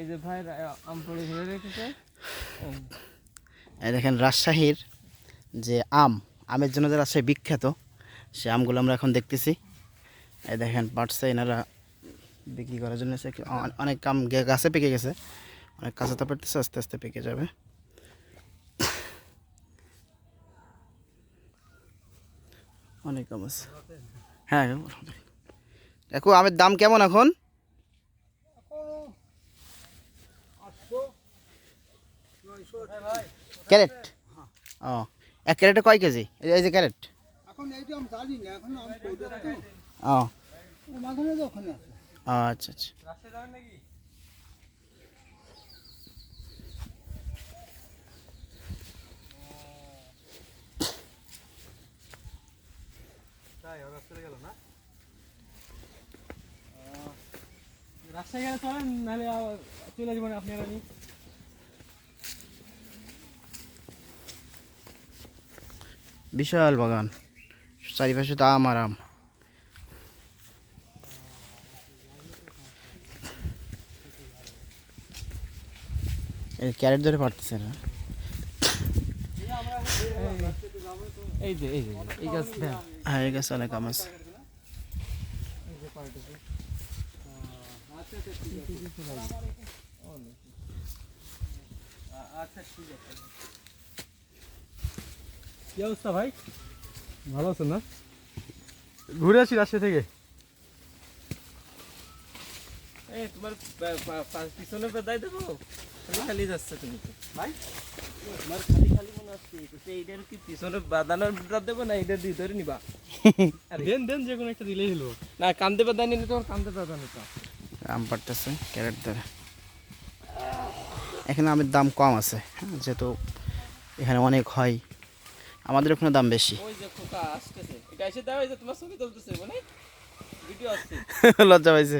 এই যে এই, দেখেন রাজশাহীর যে আম আমের জন্য যে রাজশাহী বিখ্যাত সে আমগুলো আমরা এখন দেখতেছি। এই দেখেন পাটছে এনারা বিক্রি করার জন্য অনেক আম গাছে পেকে গেছে। অনেক কাঁচা তো পেতেছে আস্তে আস্তে পেকে যাবে। অনেক আম আছে। হ্যাঁ দেখো আমের দাম কেমন এখন? ক্যারেট? ও। এক ক্যারেটে কয় কেজি? এই এই যে ক্যারেট? এখন এইটা আমি জানি না এখন আমি কইদের তো ও। আচ্ছা আচ্ছা রাস্তায় যাবেন নাকি তাই, ও রাস্তায় গেল না? রাস্তায় গেলে চলেন নাহলে চলে যাবেন আপনি আর আমি। বিশাল বাগান চারিপাশে তো আম আর আম। এই ক্যারেট ধরে পারতেছে না? এই যে এই যে এই গাছ হ্যাঁ এই গাছে অনেক আম আছে। ঠিক আছে কি অবস্থা ভাই? ভালো আছেন না? ঘুরে আসি রাজশাহী থেকে। এই তোমার পিছনে বেদাই দেবো? খালি খালি যাচ্ছে তুমি তো। ভাই? তোমার খালি খালি মনে হচ্ছে। এইটার কি পিছনে বাঁধানোর বেদা দেবো না এটা দিয়ে ধরে নিবা? দেন দেন যে কোনো একটা দিলেই হলো। না কান্দে বেদা নিলে তোমার কান্দে বেদা নিতা আম পারতেছে ক্যারেট ধরে। এখানে আমের দাম কম আছে হ্যাঁ যেহেতু এখানে অনেক হয়। আমাদের ওখানে দাম বেশি। লজ্জা পাইছে।